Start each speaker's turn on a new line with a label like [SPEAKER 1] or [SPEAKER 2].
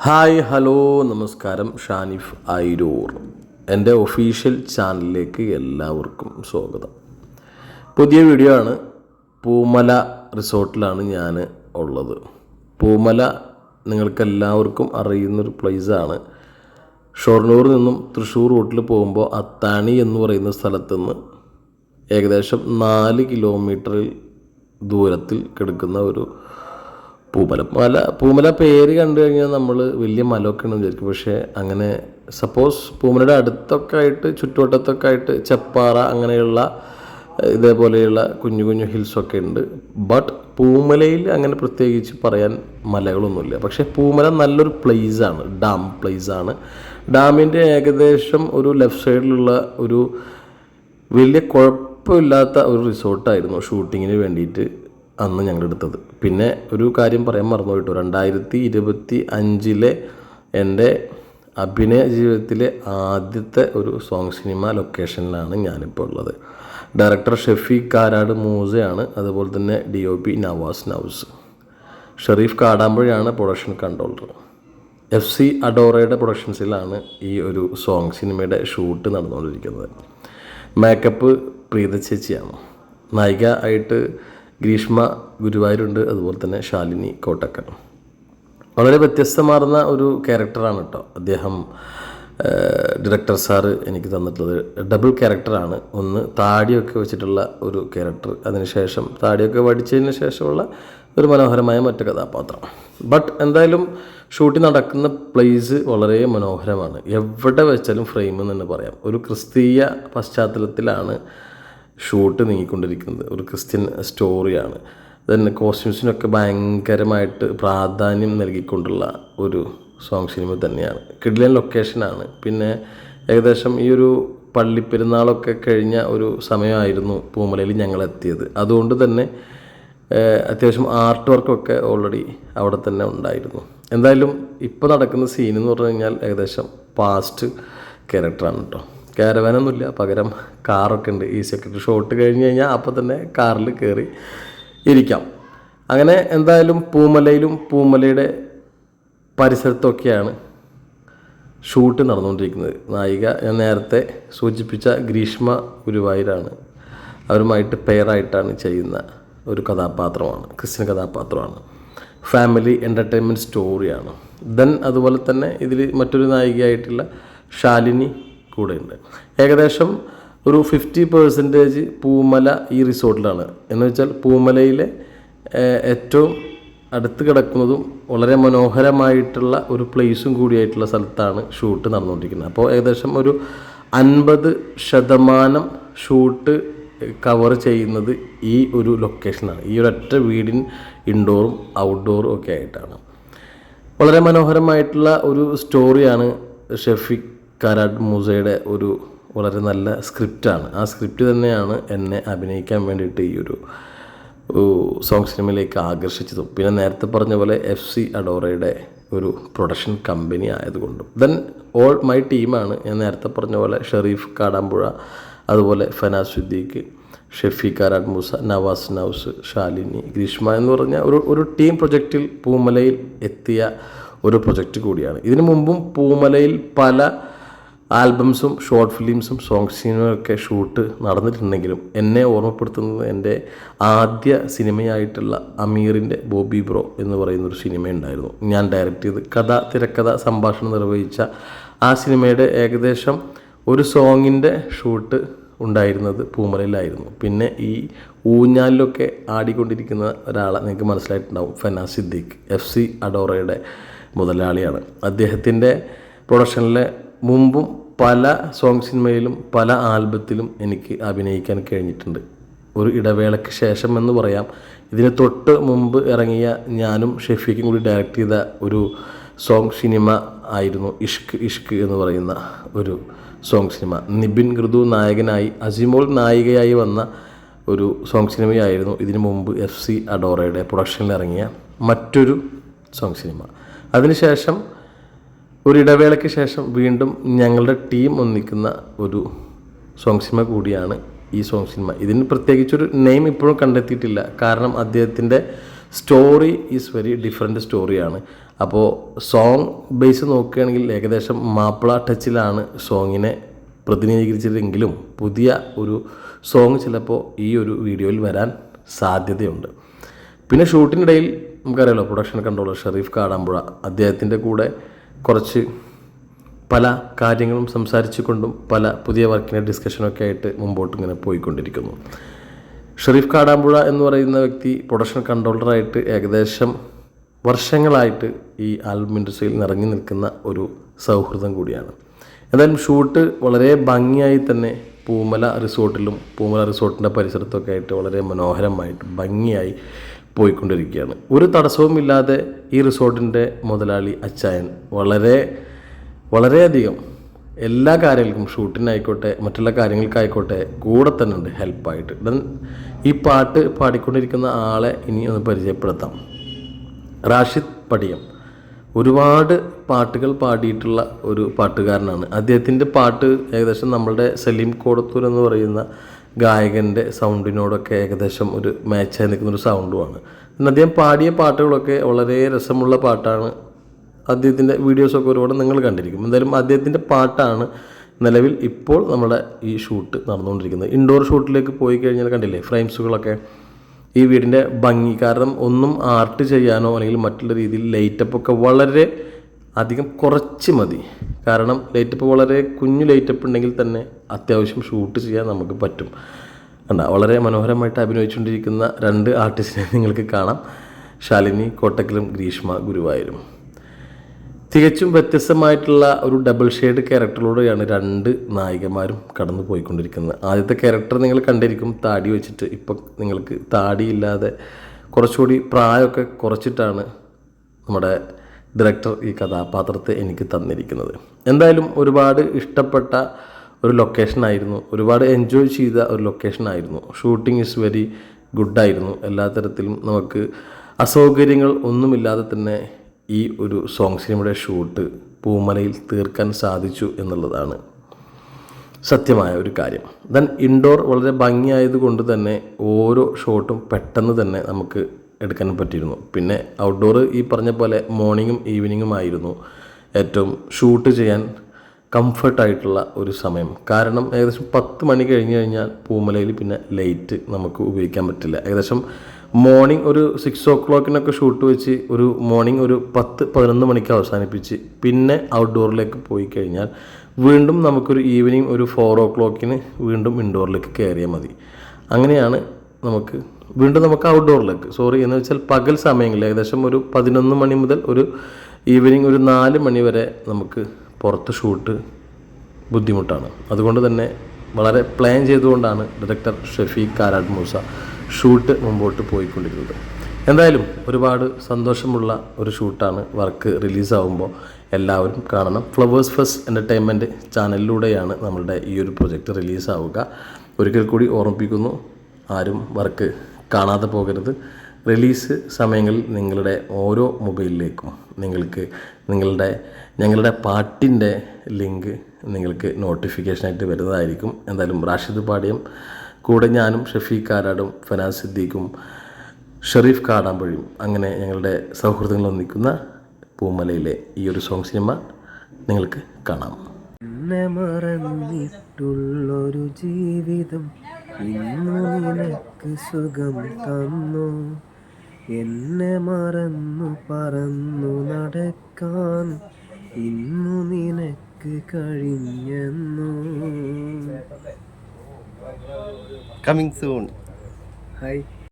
[SPEAKER 1] Hi hello നമസ്കാരം. ഷാനിഫ് ഐരൂർ എന്റെ official ചാനലിലേക്ക് എല്ലാവർക്കും സ്വാഗതം. പുതിയ വീഡിയോ ആണ്. പൂമല റിസോർട്ടിലാണ് ഞാൻ ഉള്ളത്. പൂമല നിങ്ങൾക്കെല്ലാവർക്കും അറിയുന്നൊരു പ്ലേസാണ് ഷൊർണൂരിൽ നിന്നും തൃശ്ശൂർ റൂട്ടിൽ പോകുമ്പോൾ അത്താണി എന്ന് പറയുന്ന സ്ഥലത്ത് നിന്ന് ഏകദേശം നാല് കിലോമീറ്ററിൽ ദൂരത്തിൽ കിടക്കുന്ന ഒരു പൂമല. മല പൂമല പേര് കണ്ടു കഴിഞ്ഞാൽ നമ്മൾ വലിയ മലമൊക്കെ ഉണ്ടെന്ന് വിചാരിക്കും. പക്ഷേ അങ്ങനെ സപ്പോസ് പൂമലയുടെ അടുത്തൊക്കെ ആയിട്ട് ചുറ്റുവട്ടത്തൊക്കെ ആയിട്ട് ചെപ്പാറ അങ്ങനെയുള്ള ഇതേപോലെയുള്ള കുഞ്ഞു കുഞ്ഞു ഹിൽസൊക്കെ ഉണ്ട്. ബട്ട് പൂമലയിൽ അങ്ങനെ പ്രത്യേകിച്ച് പറയാൻ മലകളൊന്നുമില്ല. പക്ഷേ പൂമല നല്ലൊരു പ്ലേസാണ് ഡാം പ്ലേസാണ് ഡാമിന്റെ ഏകദേശം ഒരു ലെഫ്റ്റ് സൈഡിലുള്ള ഒരു വലിയ കുഴപ്പമില്ലാത്ത ഒരു റിസോർട്ടായിരുന്നു ഷൂട്ടിങ്ങിന് വേണ്ടിയിട്ട്. അന്ന് ഞങ്ങൾ എടുത്തത് പിന്നെ ഒരു കാര്യം പറയാൻ മറന്നു കേട്ടോ രണ്ടായിരത്തി ഇരുപത്തി അഞ്ചിലെ എന്റെ അഭിനയ ജീവിതത്തിലെ ആദ്യത്തെ ഒരു സോങ് സിനിമ ലൊക്കേഷനിലാണ് ഞാനിപ്പോൾ ഉള്ളത്. ഡയറക്ടർ ഷെഫീഖ് കാരാട് മൂസയാണ് അതുപോലെ തന്നെ D O P Navas Naus. Shereef കാടാമ്പുഴയാണ് production controller F C അഡോറയുടെ പ്രൊഡക്ഷൻസിലാണ് ഈ ഒരു സോങ് സിനിമയുടെ ഷൂട്ട് നടന്നുകൊണ്ടിരിക്കുന്നത്. മേക്കപ്പ് പ്രീത ചേച്ചിയാണ്. നായിക ആയിട്ട് ഗ്രീഷ്മ ഗുരുവായൂരുണ്ട് അതുപോലെ തന്നെ ശാലിനി കോട്ടക്കൽ. വളരെ വ്യത്യസ്തമാർന്ന ഒരു ക്യാരക്ടറാണ് കേട്ടോ അദ്ദേഹം. ഡയറക്ടർ സാറ് എനിക്ക് തന്നിട്ടുള്ളത്. ഡബിൾ ക്യാരക്ടറാണ് ഒന്ന് താടിയൊക്കെ വെച്ചിട്ടുള്ള ഒരു ക്യാരക്ടർ അതിനുശേഷം താടിയൊക്കെ വടിച്ചതിന് ശേഷമുള്ള ഒരു മനോഹരമായ മറ്റു കഥാപാത്രം. ബട്ട് എന്തായാലും ഷൂട്ടിംഗ് നടക്കുന്ന പ്ലേസ് വളരെ മനോഹരമാണ്. എവിടെ വെച്ചാലും ഫ്രെയിം എന്ന് തന്നെ പറയാം. ഒരു ക്രിസ്തീയ പശ്ചാത്തലത്തിലാണ് ഷൂട്ട് നീങ്ങിക്കൊണ്ടിരിക്കുന്നത്. ഒരു ക്രിസ്ത്യൻ സ്റ്റോറിയാണ്. തന്നെ കോസ്റ്റ്യൂംസിനൊക്കെ ഭയങ്കരമായിട്ട് പ്രാധാന്യം നൽകിക്കൊണ്ടുള്ള ഒരു സോങ് സിനിമ തന്നെയാണ്. കിഡ്ലൻ ലൊക്കേഷനാണ്. പിന്നെ ഏകദേശം ഈ ഒരു പള്ളിപ്പെരുന്നാളൊക്കെ കഴിഞ്ഞ ഒരു സമയമായിരുന്നു പൂമലയിൽ ഞങ്ങൾ എത്തിയത് അതുകൊണ്ട് തന്നെ അത്യാവശ്യം ആർട്ട് വർക്കൊക്കെ ഓൾറെഡി അവിടെ തന്നെ ഉണ്ടായിരുന്നു. എന്തായാലും ഇപ്പോൾ നടക്കുന്ന സീൻ എന്ന് പറഞ്ഞു കഴിഞ്ഞാൽ ഏകദേശം പാസ്റ്റ് ക്യാരക്ടറാണ് കേട്ടോ ക്യാരവാനൊന്നുമില്ല പകരം കാറൊക്കെ ഉണ്ട്. ഈ സെക്രട്ടറി ഷോട്ട് കഴിഞ്ഞ് കഴിഞ്ഞാൽ അപ്പോൾ തന്നെ കാറിൽ കയറി ഇരിക്കാം. അങ്ങനെ എന്തായാലും പൂമലയിലും പൂമലയുടെ പരിസരത്തൊക്കെയാണ് ഷൂട്ട് നടന്നുകൊണ്ടിരിക്കുന്നത്. നായിക ഞാൻ നേരത്തെ സൂചിപ്പിച്ച ഗ്രീഷ്മ ഗുരുവായൂരാണ്. അവരുമായിട്ട് പെയറായിട്ടാണ് ചെയ്യുന്ന ഒരു കഥാപാത്രമാണ് ക്രിസ്ത്യൻ കഥാപാത്രമാണ്. ഫാമിലി എന്റർടൈൻമെന്റ് സ്റ്റോറിയാണ് ദെൻ അതുപോലെ തന്നെ ഇതിൽ മറ്റൊരു നായികയായിട്ടുള്ള ശാലിനി കൂടെയുണ്ട്. ഏകദേശം ഒരു ഫിഫ്റ്റി പെർസെന്റേജ് പൂമല ഈ റിസോർട്ടിലാണ്. എന്ന് വെച്ചാൽ പൂമലയിലെ ഏറ്റവും അടുത്ത് കിടക്കുന്നതും വളരെ മനോഹരമായിട്ടുള്ള ഒരു പ്ലേസും കൂടിയായിട്ടുള്ള സ്ഥലത്താണ് ഷൂട്ട് നടന്നുകൊണ്ടിരിക്കുന്നത്. അപ്പോൾ ഏകദേശം ഒരു അൻപത് ശതമാനം ഷൂട്ട് കവർ ചെയ്യുന്നത് ഈ ഒരു ലൊക്കേഷനാണ് ഈ ഒരൊറ്റ വീടിൻ ഇൻഡോറും ഔട്ട്ഡോറും ഒക്കെ ആയിട്ടാണ്. വളരെ മനോഹരമായിട്ടുള്ള ഒരു സ്റ്റോറിയാണ് ഷെഫിക് കാരാട്ട് മൂസയുടെ ഒരു വളരെ നല്ല സ്ക്രിപ്റ്റാണ്. ആ സ്ക്രിപ്റ്റ് തന്നെയാണ് എന്നെ അഭിനയിക്കാൻ വേണ്ടിയിട്ട് ഈ ഒരു സോങ് സിനിമയിലേക്ക് ആകർഷിച്ചതും. പിന്നെ നേരത്തെ പറഞ്ഞ പോലെ എഫ് സി അഡോറയുടെ ഒരു പ്രൊഡക്ഷൻ കമ്പനി ആയതുകൊണ്ടും. ദെൻ ഓൾ മൈ ടീമാണ് ഞാൻ നേരത്തെ പറഞ്ഞ പോലെ ഷെറീഫ് കാടാമ്പുഴ അതുപോലെ ഫനാസ് സുദ്ദീഖ് ഷെഫി കാരാട്ട് മൂസ നവാസ് നൗസ് ശാലിനി ഗ്രീഷ്മ എന്ന് പറഞ്ഞ ഒരു ഒരു ടീം പ്രൊജക്റ്റിൽ പൂമലയിൽ എത്തിയ ഒരു പ്രൊജക്റ്റ് കൂടിയാണ്. ഇതിനു മുമ്പും പൂമലയിൽ പല ആൽബംസും ഷോർട്ട് ഫിലിംസും സോങ് സിനിമയൊക്കെ ഷൂട്ട് നടന്നിട്ടുണ്ടെങ്കിലും എന്നെ ഓർമ്മപ്പെടുത്തുന്നത് എന്റെ ആദ്യ സിനിമയായിട്ടുള്ള അമീറിന്റെ ബോബി ബ്രോ എന്ന് പറയുന്നൊരു സിനിമയുണ്ടായിരുന്നു. ഞാൻ ഡയറക്റ്റ് ചെയ്ത് കഥ തിരക്കഥ സംഭാഷണം നിർവഹിച്ച ആ സിനിമയുടെ ഏകദേശം ഒരു സോങ്ങിന്റെ ഷൂട്ട് ഉണ്ടായിരുന്നത് പൂമലയിലായിരുന്നു. പിന്നെ ഈ ഊഞ്ഞാലിലൊക്കെ ആടിക്കൊണ്ടിരിക്കുന്ന ഒരാളെ നിങ്ങൾക്ക് മനസ്സിലായിട്ടുണ്ടാവും ഫനാസ് സിദ്ദീഖ് എഫ് സി അഡോറയുടെ മുതലാളിയാണ്. അദ്ദേഹത്തിന്റെ പ്രൊഡക്ഷനിലെ മുമ്പും പല സോങ് സിനിമയിലും പല ആൽബത്തിലും എനിക്ക് അഭിനയിക്കാൻ കഴിഞ്ഞിട്ടുണ്ട്. ഒരു ഇടവേളയ്ക്ക് ശേഷം എന്ന് പറയാം ഇതിന് തൊട്ട് മുമ്പ് ഇറങ്ങിയ ഞാനും ഷെഫീഖും കൂടി ഡയറക്റ്റ് ചെയ്ത ഒരു സോങ് സിനിമ ആയിരുന്നു ഇഷ്ക് ഇഷ്ക് എന്ന് പറയുന്ന ഒരു സോങ് സിനിമ. നിബിൻ ഋതു നായകനായി അസിമോൾ നായികയായി വന്ന ഒരു സോങ് സിനിമയായിരുന്നു ഇതിനു മുമ്പ് എഫ് സി അഡോറയുടെ പ്രൊഡക്ഷനിൽ ഇറങ്ങിയ മറ്റൊരു സോങ് സിനിമ. അതിനുശേഷം ഒരു ഇടവേളയ്ക്ക് ശേഷം വീണ്ടും ഞങ്ങളുടെ ടീം ഒന്നിക്കുന്ന ഒരു സോങ് സിനിമ കൂടിയാണ് ഈ സോങ് സിനിമ ഇതിന് പ്രത്യേകിച്ചൊരു നെയിം ഇപ്പോഴും കണ്ടെത്തിയിട്ടില്ല. കാരണം അദ്ദേഹത്തിന്റെ സ്റ്റോറി ഈസ് വെരി ഡിഫറെന്റ് സ്റ്റോറിയാണ് അപ്പോൾ സോങ് ബേസ് നോക്കുകയാണെങ്കിൽ ഏകദേശം മാപ്പിള ടച്ചിലാണ് സോങ്ങിനെ പ്രതിനിധീകരിച്ചതെങ്കിലും പുതിയ ഒരു സോങ് ചിലപ്പോൾ ഈ ഒരു വീഡിയോയിൽ വരാൻ സാധ്യതയുണ്ട്. പിന്നെ ഷൂട്ടിനിടയിൽ നമുക്കറിയാലോ പ്രൊഡക്ഷൻ കൺട്രോളർ ഷെറീഫ് കാടാമ്പുഴ അദ്ദേഹത്തിന്റെ കൂടെ കുറച്ച് പല കാര്യങ്ങളും സംസാരിച്ചു കൊണ്ടും പല പുതിയ വർക്കിന്റെ ഡിസ്കഷനൊക്കെ ആയിട്ട് മുമ്പോട്ട് ഇങ്ങനെ പോയിക്കൊണ്ടിരിക്കുന്നു. ഷെറീഫ് കാടാമ്പുഴ എന്ന് പറയുന്ന വ്യക്തി പ്രൊഡക്ഷൻ കൺട്രോളറായിട്ട് ഏകദേശം വർഷങ്ങളായിട്ട് ഈ ആൽബം ഇൻഡസ്ട്രിയിൽ നിറഞ്ഞു നിൽക്കുന്ന ഒരു സൗഹൃദം കൂടിയാണ്. എന്തായാലും ഷൂട്ട് വളരെ ഭംഗിയായി തന്നെ പൂമല റിസോർട്ടിലും പൂമല റിസോർട്ടിന്റെ പരിസരത്തൊക്കെ ആയിട്ട് വളരെ മനോഹരമായിട്ട് ഭംഗിയായി പോയിക്കൊണ്ടിരിക്കുകയാണ്. ഒരു തടസ്സവുമില്ലാതെ ഈ റിസോർട്ടിന്റെ മുതലാളി അച്ചായൻ വളരെ വളരെയധികം എല്ലാ കാര്യങ്ങൾക്കും ഷൂട്ടിനായിക്കോട്ടെ മറ്റുള്ള കാര്യങ്ങൾക്കായിക്കോട്ടെ കൂടെ തന്നെ ഉണ്ട് ഹെൽപ്പായിട്ട്. ദെൻ ഈ പാട്ട് പാടിക്കൊണ്ടിരിക്കുന്ന ആളെ ഇനി ഒന്ന് പരിചയപ്പെടുത്താം. റാഷിദ് പടിയം. ഒരുപാട് പാട്ടുകൾ പാടിയിട്ടുള്ള ഒരു പാട്ടുകാരനാണ്. അദ്ദേഹത്തിന്റെ പാട്ട് ഏകദേശം നമ്മളുടെ സലീം കോടത്തൂർ എന്ന് പറയുന്ന ഗായകന്റെ സൗണ്ടിനോടൊക്കെ ഏകദേശം ഒരു മാച്ചായി നിൽക്കുന്നൊരു സൗണ്ടുമാണ് പിന്നെ അദ്ദേഹം പാടിയ പാട്ടുകളൊക്കെ വളരെ രസമുള്ള പാട്ടാണ്. അദ്ദേഹത്തിന്റെ വീഡിയോസൊക്കെ ഒരുപാട് നിങ്ങൾ കണ്ടിരിക്കും. എന്തായാലും അദ്ദേഹത്തിന്റെ പാട്ടാണ് നിലവിൽ ഇപ്പോൾ നമ്മുടെ ഈ ഷൂട്ട് നടന്നുകൊണ്ടിരിക്കുന്നത്. ഇൻഡോർ ഷൂട്ടിലേക്ക് പോയി കഴിഞ്ഞാൽ കണ്ടില്ലേ ഫ്രെയിംസുകളൊക്കെ ഈ വീടിന്റെ ഭംഗി. കാരണം ഒന്നും ആർട്ട് ചെയ്യാനോ അല്ലെങ്കിൽ മറ്റുള്ള രീതിയിൽ ലൈറ്റപ്പൊക്കെ വളരെ അധികം കുറച്ച് മതി. കാരണം ലൈറ്റപ്പ് വളരെ കുഞ്ഞു ലൈറ്റപ്പ് ഉണ്ടെങ്കിൽ തന്നെ അത്യാവശ്യം ഷൂട്ട് ചെയ്യാൻ നമുക്ക് പറ്റും. കണ്ട വളരെ മനോഹരമായിട്ട് അഭിനയിച്ചുകൊണ്ടിരിക്കുന്ന രണ്ട് ആർട്ടിസ്റ്റിനെ നിങ്ങൾക്ക് കാണാം. ശാലിനി കോട്ടക്കലും ഗ്രീഷ്മ ഗുരുവായൂരും. തികച്ചും വ്യത്യസ്തമായിട്ടുള്ള ഒരു ഡബിൾ ഷെയ്ഡ് ക്യാരക്ടറിലൂടെയാണ് രണ്ട് നായികമാരും കടന്നു പോയിക്കൊണ്ടിരിക്കുന്നത്. ആദ്യത്തെ ക്യാരക്ടർ നിങ്ങൾ കണ്ടിരിക്കും താടി വെച്ചിട്ട്. ഇപ്പം നിങ്ങൾക്ക് താടിയില്ലാതെ കുറച്ചുകൂടി പ്രായമൊക്കെ കുറച്ചിട്ടാണ് നമ്മുടെ ഡയറക്ടർ ഈ കഥാപാത്രത്തെ എനിക്ക് തന്നിരിക്കുന്നത്. എന്തായാലും ഒരുപാട് ഇഷ്ടപ്പെട്ട ഒരു ലൊക്കേഷനായിരുന്നു ഒരുപാട് എൻജോയ് ചെയ്ത ഒരു ലൊക്കേഷനായിരുന്നു ഷൂട്ടിംഗ് ഇസ് വെരി ഗുഡായിരുന്നു എല്ലാ തരത്തിലും നമുക്ക് അസൗകര്യങ്ങൾ ഒന്നുമില്ലാതെ തന്നെ ഈ ഒരു സോങ് സിനിമയുടെ ഷൂട്ട് പൂമലയിൽ തീർക്കാൻ സാധിച്ചു എന്നുള്ളതാണ് സത്യമായ ഒരു കാര്യം. ദെൻ ഇൻഡോർ വളരെ ഭംഗിയായത് കൊണ്ട് തന്നെ ഓരോ ഷോട്ടും പെട്ടെന്ന് തന്നെ നമുക്ക് എടുക്കാൻ പറ്റിയിരുന്നു. പിന്നെ ഔട്ട്ഡോർ ഈ പറഞ്ഞ പോലെ മോർണിംഗും ഈവനിങ്ങും ആയിരുന്നു ഏറ്റവും ഷൂട്ട് ചെയ്യാൻ കംഫർട്ടായിട്ടുള്ള ഒരു സമയം. കാരണം ഏകദേശം പത്ത് മണി കഴിഞ്ഞ് കഴിഞ്ഞാൽ പൂമലയിൽ പിന്നെ ലൈറ്റ് നമുക്ക് ഉപയോഗിക്കാൻ പറ്റില്ല. ഏകദേശം മോർണിംഗ് ഒരു സിക്സ് ഓ ക്ലോക്കിനൊക്കെ ഷൂട്ട് വെച്ച് ഒരു മോർണിംഗ് ഒരു പത്ത് പതിനൊന്ന് മണിക്ക് അവസാനിപ്പിച്ച് പിന്നെ ഔട്ട്ഡോറിലേക്ക് പോയി കഴിഞ്ഞാൽ വീണ്ടും നമുക്കൊരു ഈവനിങ് ഒരു ഫോർ ഓ ക്ലോക്കിന് വീണ്ടും ഇൻഡോറിലേക്ക് കയറിയാൽ മതി. അങ്ങനെയാണ് നമുക്ക് വീണ്ടും നമുക്ക് ഔട്ട്ഡോറിലേക്ക് സോറി എന്ന് വെച്ചാൽ പകൽ സമയങ്ങളിൽ ഏകദേശം ഒരു പതിനൊന്ന് മണി മുതൽ ഒരു ഈവനിങ് ഒരു നാല് മണി വരെ നമുക്ക് പുറത്ത് ഷൂട്ട് ബുദ്ധിമുട്ടാണ്. അതുകൊണ്ട് തന്നെ വളരെ പ്ലാൻ ചെയ്തുകൊണ്ടാണ് ഡയറക്ടർ ഷഫീഖ് കാരാട്ട് മൂസ ഷൂട്ട് മുമ്പോട്ട് പോയിക്കൊണ്ടിരുന്നത്. എന്തായാലും ഒരുപാട് സന്തോഷമുള്ള ഒരു ഷൂട്ടാണ് വർക്ക് റിലീസാവുമ്പോൾ എല്ലാവരും കാണണം. ഫ്ലവേഴ്സ് ഫസ്റ്റ് എന്റർടൈൻമെന്റ് ചാനലിലൂടെയാണ് നമ്മളുടെ ഈ ഒരു പ്രൊജക്റ്റ് റിലീസാവുക ഒരിക്കൽ കൂടി ഓർമ്മിപ്പിക്കുന്നു. ആരും വർക്ക് കാണാതെ പോകരുത്. റിലീസ് സമയങ്ങളിൽ നിങ്ങളുടെ ഓരോ മൊബൈലിലേക്കും നിങ്ങൾക്ക് നിങ്ങളുടെ ഞങ്ങളുടെ പാട്ടിന്റെ ലിങ്ക് നിങ്ങൾക്ക് നോട്ടിഫിക്കേഷനായിട്ട് വരുന്നതായിരിക്കും. എന്തായാലും റാഷിദ് പാടിയും കൂടെ ഞാനും ഷഫീഖ് കാരാടും ഫനാസ് സിദ്ദീഖും ഷെറീഫ് കാടാമ്പഴിയും അങ്ങനെ ഞങ്ങളുടെ സൗഹൃദങ്ങൾ ഒന്നിക്കുന്ന പൂമലയിലെ ഈ ഒരു സോങ് സിനിമ നിങ്ങൾക്ക് കാണാം.
[SPEAKER 2] ജീവിതം ഇന്നു നിനക്ക് സുഖം തന്നു. എന്നെ മറന്നു പറന്നു നടക്കാൻ ഇന്നു നിനക്ക് കഴിഞ്ഞെന്നു.
[SPEAKER 3] Coming soon
[SPEAKER 2] hi